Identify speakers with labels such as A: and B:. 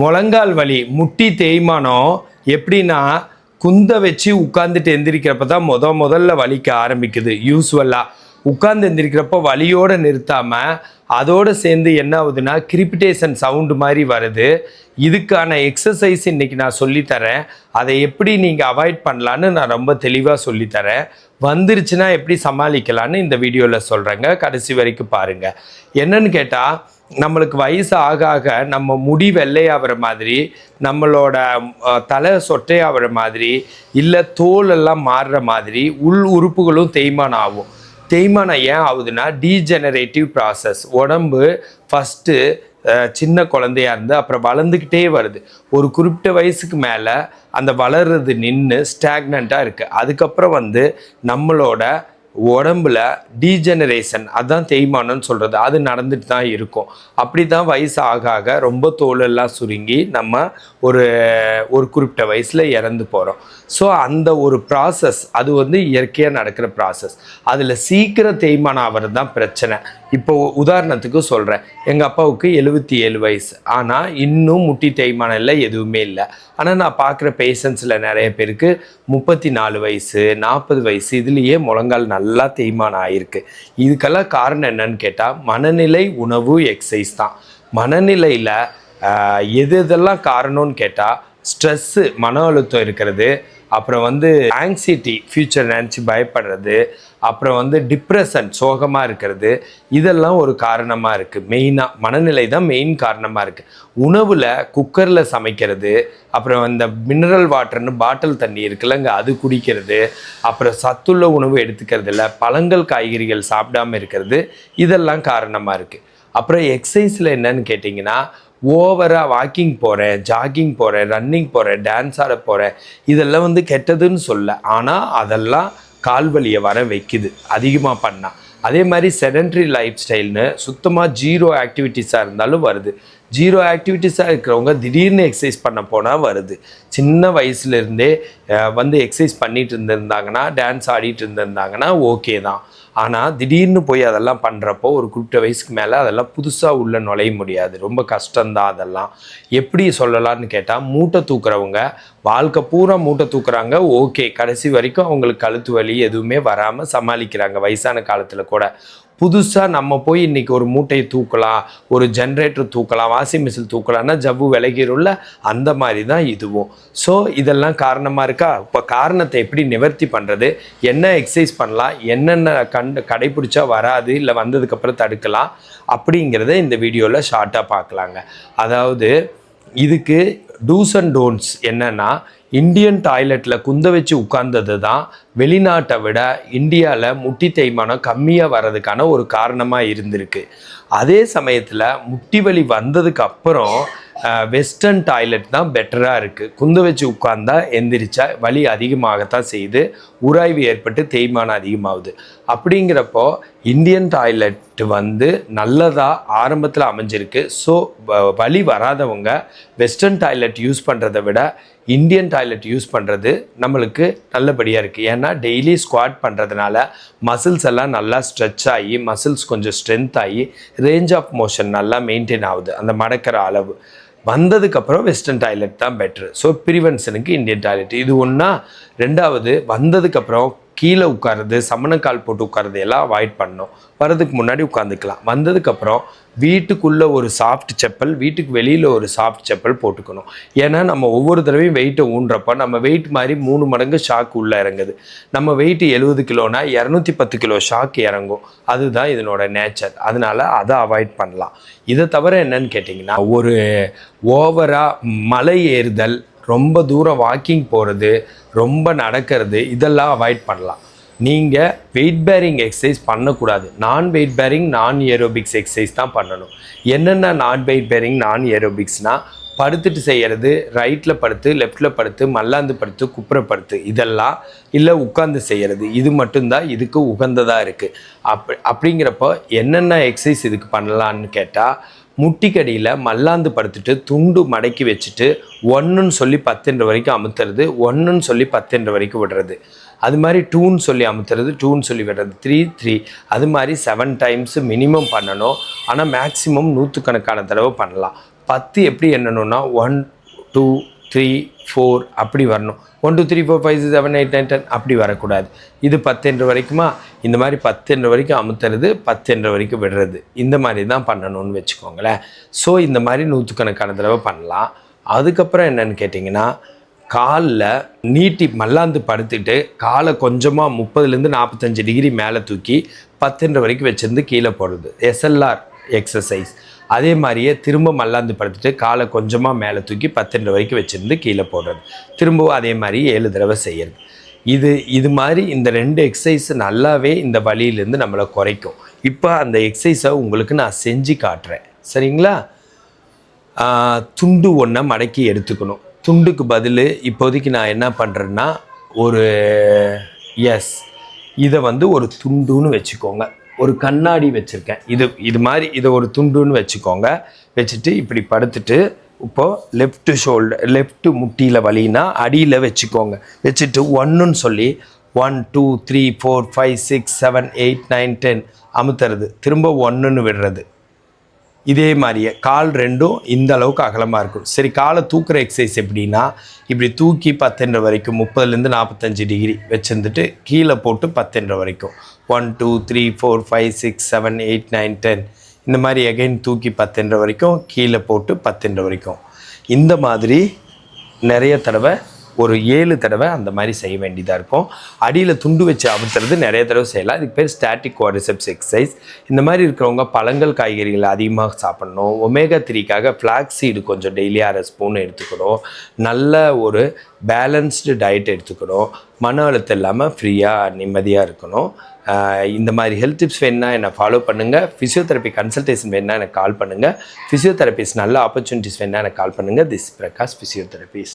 A: முழங்கால் வலி முட்டி தேய்மானம் எப்படின்னா குந்த வச்சு உட்காந்துட்டு எந்திரிக்கிறப்ப தான் முத முதல்ல வலிக்க ஆரம்பிக்குது. யூஸ்வலாக உட்கார்ந்து எந்திரிக்கிறப்போ வலியோடு நிறுத்தாமல் அதோடு சேர்ந்து என்ன ஆகுதுன்னா கிரிபிட்டேஷன் சவுண்டு மாதிரி வருது. இதுக்கான எக்ஸசைஸ் இன்னைக்கு நான் சொல்லித்தரேன் அதை எப்படி நீங்கள் அவாய்ட் பண்ணலான்னு நான் ரொம்ப தெளிவாக சொல்லித்தரேன் வந்துருச்சுன்னா எப்படி சமாளிக்கலான்னு இந்த வீடியோவில் சொல்கிறேங்க கடைசி வரைக்கும் பாருங்கள் என்னன்னு கேட்டால் நம்மளுக்கு வயசு ஆக ஆக நம்ம முடி வெள்ளையாகிற மாதிரி நம்மளோட தலை சொட்டையாகிற மாதிரி இல்லை தோல் எல்லாம் மாறுற மாதிரி உள் உறுப்புகளும் தேய்மானம் ஆகும். தேய்மானம் ஏன் ஆகுதுன்னா டீஜெனரேட்டிவ் ப்ராசஸ் உடம்பு ஃபஸ்ட்டு சின்ன குழந்தையா இருந்து அப்புறம் வளர்ந்துக்கிட்டே வருது. ஒரு குறிப்பிட்ட வயசுக்கு மேலே அந்த வளர்றது நின்று ஸ்டாக்னண்ட்டாக இருக்குது அதுக்கப்புறம் வந்து நம்மளோட உடம்புல டீஜெனரேஷன் அதுதான் தேய்மானம்னு சொல்கிறது அது நடந்துட்டு தான் இருக்கும். அப்படி தான் வயசு ஆக ஆக ரொம்ப தோலெல்லாம் சுருங்கி நம்ம ஒரு ஒரு குறிப்பிட்ட வயசில் இறந்து போகிறோம் ஸோ அந்த ஒரு ப்ராசஸ் அது வந்து இயற்கையாக நடக்கிற ப்ராசஸ் அதில் சீக்கிரம் தேய்மானம் ஆகிறது தான் பிரச்சனை. இப்போ உதாரணத்துக்கு சொல்கிறேன் எங்கள் அப்பாவுக்கு எழுபத்தி ஏழு வயசு. ஆனால் இன்னும் முட்டி தேய்மானம் இல்லை எதுவுமே இல்லை. ஆனால் நான் பார்க்குற பேஷண்ட்ஸில் நிறைய பேருக்கு முப்பத்தி நாலு வயசு நாற்பது வயசு இதுலேயே முழங்கால் நல்லா தேய்மானம் ஆயிருக்கு. இதுக்கெல்லாம் காரணம் என்னன்னு கேட்டால் மனநிலை உணவு எக்ஸசைஸ் தான். மனநிலையில் எது எதெல்லாம் காரணம்னு கேட்டால் ஸ்ட்ரெஸ்ஸு மன அழுத்தம் இருக்கிறது. அப்புறம் வந்து ஆங்ஸைட்டி ஃப்யூச்சர் நினச்சி பயப்படுறது. அப்புறம் வந்து டிப்ரெஷன் சோகமாக இருக்கிறது. இதெல்லாம் ஒரு காரணமாக இருக்குது மெயினாக மனநிலை தான் மெயின் காரணமாக இருக்குது உணவில் குக்கரில் சமைக்கிறது. அப்புறம் இந்த மினரல் வாட்டர்னு பாட்டில் தண்ணி இருக்குல்லங்க அது குடிக்கிறது. அப்புறம் சத்துள்ள உணவு எடுத்துக்கிறது இல்லை. பழங்கள் காய்கறிகள் சாப்பிடாம இருக்கிறது. இதெல்லாம் காரணமாக இருக்குது அப்புறம் எக்ஸசைஸில் என்னன்னு கேட்டிங்கன்னா ஓவராக வாக்கிங் போகிறேன் ஜாகிங் போகிறேன் ரன்னிங் போகிறேன் டான்ஸ் ஆட போகிறேன் இதெல்லாம் வந்து கெட்டதுன்னு சொல்ல. ஆனால் அதெல்லாம் கால்வலியை வர வைக்குது. அதிகமாக பண்ணால் அதே மாதிரி செடன்ட்ரி லைஃப் ஸ்டைல்னு சுத்தமாக ஜீரோ ஆக்டிவிட்டீஸாக இருந்தாலும் வருது. ஜீரோ ஆக்டிவிட்டீஸாக இருக்கிறவங்க திடீர்னு எக்ஸசைஸ் பண்ண போனால் வருது. சின்ன வயசுலேருந்தே வந்து எக்ஸசைஸ் பண்ணிகிட்டு இருந்திருந்தாங்கன்னா டான்ஸ் ஆடிட்டு இருந்திருந்தாங்கன்னா ஓகே தான். ஆனால் திடீர்னு போய் அதெல்லாம் பண்ணுறப்போ ஒரு குறிப்பிட்ட வயசுக்கு மேலே அதெல்லாம் புதுசாக உள்ளே நுழைய முடியாது. ரொம்ப கஷ்டம்தான் அதெல்லாம். எப்படி சொல்லலாம்னு கேட்டால் மூட்டை தூக்குறவங்க வாழ்க்கை பூரா மூட்டை தூக்குறாங்க. ஓகே கடைசி வரைக்கும் அவங்களுக்கு கழுத்து வலி எதுவுமே வராமல் சமாளிக்கிறாங்க. வயசான காலத்தில் கூட. புதுசாக நம்ம போய் இன்றைக்கி ஒரு மூட்டையை தூக்கலாம் ஒரு ஜென்ரேட்டர் தூக்கலாம் வாஷிங் மிஷின் தூக்கலாம்னா ஜவ்வு விலகிரும்ல அந்த மாதிரி தான் இதுவும். ஸோ இதெல்லாம் காரணமாக இருக்கா? இப்போ காரணத்தை எப்படி நிவர்த்தி பண்ணுறது என்ன எக்ஸசைஸ் பண்ணலாம்? என்னென்ன கண்டு கடைப்பிடிச்சா வராது? இல்லை வந்ததுக்கப்புறம் தடுக்கலாம்? அப்படிங்கிறத இந்த வீடியோவில் ஷார்ட்டாக பார்க்கலாங்க. அதாவது இதுக்கு டூஸ் அண்ட் டோன்ட்ஸ் என்னன்னா இந்தியன் டாய்லெட்டில் குந்த வச்சு உட்கார்ந்தது தான் வெளிநாட்டை விட இந்தியாவில் முட்டி தேய்மானம் கம்மியாக வர்றதுக்கான ஒரு காரணமாக இருந்திருக்கு. அதே சமயத்தில் முட்டி வலி வந்ததுக்கு அப்புறம் வெஸ்டர்ன் டாய்லெட் தான் பெட்டராக இருக்குது குந்த வச்சு உட்கார்ந்தா எந்திரிச்சா வலி அதிகமாகத்தான் செய்யுது. உராய்வு ஏற்பட்டு தேய்மானம் அதிகமாகுது. அப்படிங்கிறப்போ இந்தியன் டாய்லெட் வந்து நல்லதாக ஆரம்பத்தில் அமைஞ்சிருக்கு. ஸோ வழி வராதவங்க வெஸ்டர்ன் டாய்லெட் யூஸ் பண்ணுறதை விட இந்தியன் டாய்லெட் யூஸ் பண்ணுறது நம்மளுக்கு நல்லபடியாக இருக்குது ஏன்னா டெய்லி ஸ்குவாட் பண்ணுறதுனால மசில்ஸ் எல்லாம் நல்லா ஸ்ட்ரெச் ஆகி மசில்ஸ் கொஞ்சம் ஸ்ட்ரென்த் ஆகி ரேஞ்ச் ஆஃப் மோஷன் நல்லா மெயின்டைன் ஆகுது. அந்த மடக்கிற அளவு. வந்ததுக்கப்புறம் வெஸ்டர்ன் டாய்லெட் தான் பெட்ரு ஸோ ப்ரிவென்ஷனுக்கு இந்தியன் டாய்லெட் இது ஒன்றா ரெண்டாவது வந்ததுக்கப்புறம் கீழே உட்காருறது சமணக்கால் போட்டு உட்காருறது எல்லாம் அவாய்ட் பண்ணணும். வரதுக்கு முன்னாடி உட்காந்துக்கலாம் வந்ததுக்கப்புறம் வீட்டுக்குள்ளே ஒரு சாஃப்ட் செப்பல் வீட்டுக்கு வெளியில் ஒரு சாஃப்ட் செப்பல் போட்டுக்கணும். ஏன்னா நம்ம ஒவ்வொரு தடவையும் வெயிட்டை ஊன்றப்போ நம்ம வெயிட் மாதிரி மூணு மடங்கு ஷாக் உள்ளே இறங்குது. நம்ம வெயிட் எழுபது கிலோனா இரநூத்தி பத்து கிலோ ஷாக் இறங்கும். அதுதான் இதனோட நேச்சர் அதனால் அதை அவாய்ட் பண்ணலாம். இதை தவிர என்னன்னு கேட்டிங்கன்னா ஒரு ஓவராக மலை ஏறுதல் ரொம்ப தூரம் வாக்கிங் போகிறது ரொம்ப நடக்கிறது இதெல்லாம் அவாய்ட் பண்ணலாம். நீங்கள் வெயிட் பேரிங் எக்ஸசைஸ் பண்ணக்கூடாது. நான் வெயிட் பேரிங் நான் ஏரோபிக்ஸ் எக்ஸசைஸ் தான் பண்ணணும். என்னென்ன நான் வெயிட் பேரிங் நான் ஏரோபிக்ஸ்னால் படுத்துட்டு செய்கிறது ரைட்டில் படுத்து லெஃப்டில் படுத்து மல்லாந்து படுத்து குப்புற படுத்து இதெல்லாம் இல்லை உட்காந்து செய்கிறது இது மட்டும்தான் இதுக்கு உகந்ததாக இருக்குது அப் அப்படிங்கிறப்போ என்னென்ன எக்ஸசைஸ் இதுக்கு பண்ணலான்னு கேட்டால் முட்டிக்கடியில் மல்லாந்து படுத்துட்டு துண்டு மடக்கி வச்சுட்டு ஒன்றுன்னு சொல்லி பத்துன்ற வரைக்கும் அமுத்துறது ஒன்றுன்னு சொல்லி பத்துன்ற வரைக்கும் விடுறது. அது மாதிரி டூன்னு சொல்லி அமுத்துறது டூன்னு சொல்லி விடுறது. த்ரீ த்ரீ அது மாதிரி செவன் டைம்ஸ் மினிமம் பண்ணணும். ஆனால் மேக்ஸிமம் நூற்றுக்கணக்கான தடவை பண்ணலாம். பத்து எப்படி எண்ணணும்னா ஒன் டூ த்ரீ ஃபோர் அப்படி வரணும். One two three four five seven eight nine ten அப்படி வரக்கூடாது. இது பத்துன்ற வரைக்குமா? இந்த மாதிரி பத்துன்ற வரைக்கும் அமுத்துறது பத்துன்ற வரைக்கும் விடுறது. இந்த மாதிரி தான் பண்ணணும்னு வச்சுக்கோங்களேன். ஸோ இந்த மாதிரி நூற்றுக்கணக்கான தடவை பண்ணலாம். அதுக்கப்புறம் என்னன்னு கேட்டிங்கன்னா காலில் நீட்டி மல்லாந்து படுத்துட்டு காலை கொஞ்சமாக முப்பதுலேருந்து நாற்பத்தஞ்சு டிகிரி மேலே தூக்கி பத்துன்ற வரைக்கும் வச்சுருந்து கீழே போடுறது. எஸ்எல்ஆர் எக்ஸசைஸ் அதே மாதிரியே திரும்ப மல்லாந்து படுத்துட்டு காலை கொஞ்சமாக மேலே தூக்கி பத்துன்ற வரைக்கும் வச்சுருந்து கீழே போடுறது. திரும்பவும் அதே மாதிரி ஏழு தடவை செய்யறது. இது இது மாதிரி இந்த ரெண்டு எக்ஸசைஸ் நல்லாவே இந்த வழியிலேருந்து நம்மளை குறைக்கும். இப்போ அந்த எக்ஸசைஸை உங்களுக்கு நான் செஞ்சு காட்டுறேன். சரிங்களா? துண்டு ஒன்றை மடக்கி எடுத்துக்கணும். துண்டுக்கு பதில் இப்போதைக்கு நான் என்ன பண்ணுறேன்னா ஒரு எஸ் இதை வந்து ஒரு துண்டுன்னு வச்சுக்கோங்க. ஒரு கண்ணாடி வச்சுருக்கேன். இது இது மாதிரி இதை ஒரு துண்டுன்னு வச்சுக்கோங்க. வச்சுட்டு இப்படி படுத்துட்டு இப்போது லெஃப்ட் ஷோல்டர் லெஃப்ட் முட்டியில் வலினா அடியில் வச்சுக்கோங்க. வச்சுட்டு ஒன்றுன்னு சொல்லி one two three four five six seven eight nine ten அமுத்துறது. திரும்ப ஒன்றுன்னு விடுறது. இதே மாதிரியே கால் ரெண்டும் இந்த அளவுக்கு அகலமாக இருக்கும். சரி காலை தூக்குற எக்ஸசைஸ் எப்படின்னா இப்படி தூக்கி பத்துன்ற வரைக்கும் முப்பதுலேருந்து நாற்பத்தஞ்சு டிகிரி வச்சுருந்துட்டு கீழே போட்டு பத்துன்ற வரைக்கும். One two three four five six seven eight nine ten இந்த மாதிரி எகைன் தூக்கி பத்துன்ற வரைக்கும் கீழே போட்டு பத்துன்ற வரைக்கும். இந்த மாதிரி நிறைய தடவை ஒரு ஏழு தடவை அந்த மாதிரி செய்ய வேண்டியதாக இருக்கும். அடியில் துண்டு வச்சு அமுத்துறது நிறைய தடவை செய்யலாம். இதுக்கு பேர் ஸ்டாட்டிக் குவாரிசெப்ஸ் எக்ஸசைஸ் இந்த மாதிரி இருக்கிறவங்க பழங்கள் காய்கறிகள் அதிகமாக சாப்பிடணும். ஒமேகா த்ரீக்காக ஃப்ளாக்ஸ் சீடு கொஞ்சம் டெய்லி அரை ஸ்பூன் எடுத்துக்கணும். நல்ல ஒரு பேலன்ஸ்டு டயட் எடுத்துக்கணும். மன அழுத்தம் இல்லாமல் ஃப்ரீயாக நிம்மதியாக இருக்கணும். இந்த மாதிரி ஹெல்த் டிப்ஸ் வேணுன்னா என்னை ஃபாலோ பண்ணுங்கள் ஃபிசியோதெரப்பி கன்சல்டேஷன் வேணுன்னா எனக்கு கால் பண்ணுங்கள் ஃபிசியோதெரபிஸ்ட் நல்ல ஆப்பர்ச்சுனிட்டிஸ் வேணுன்னா எனக்கு கால் பண்ணுங்கள் திஸ் பிரகாஷ் ஃபிசியோதெரபிஸ்ட்